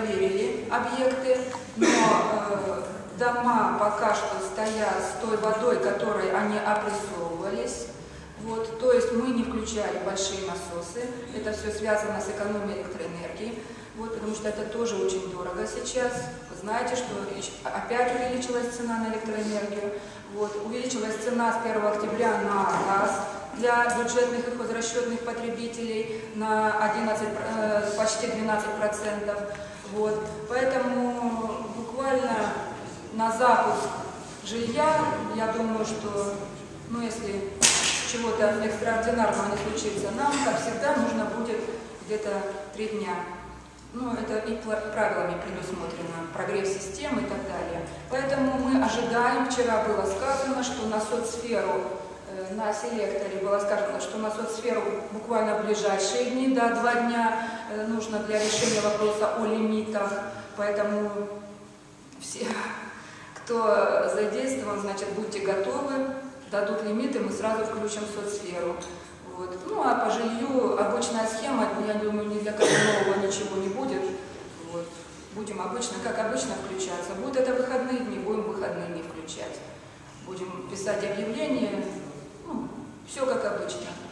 проверили объекты, но э, дома пока что стоят с той водой, которой они опрессовывались. Вот, то есть мы не включали большие насосы, это все связано с экономией электроэнергии, вот, потому что это тоже очень дорого сейчас. Вы знаете, что опять увеличилась цена на электроэнергию, вот, увеличилась цена с 1 октября на газ для бюджетных и хозрасчетных потребителей на 11, э, почти 12 процентов. Вот, поэтому буквально на запуск жилья, я думаю, что, ну, если чего-то экстраординарного не случится, нам, как всегда, нужно будет где-то три дня. Ну, это и правилами предусмотрено, прогрев системы и так далее. Поэтому мы ожидаем, вчера было сказано, что на соцсферу, на селекторе было сказано, что на соцсферу буквально ближайшие дни, да, два дня э, нужно для решения вопроса о лимитах. Поэтому все, кто задействован, значит, будьте готовы дадут лимиты, мы сразу включим соцсферу. Вот. Ну а по жилью обычная схема, я думаю, ни для кого ничего не будет. Вот. Будем обычно, как обычно, включаться. Будут это выходные дни, будем выходные дни включать. Будем писать объявления, все как обычно.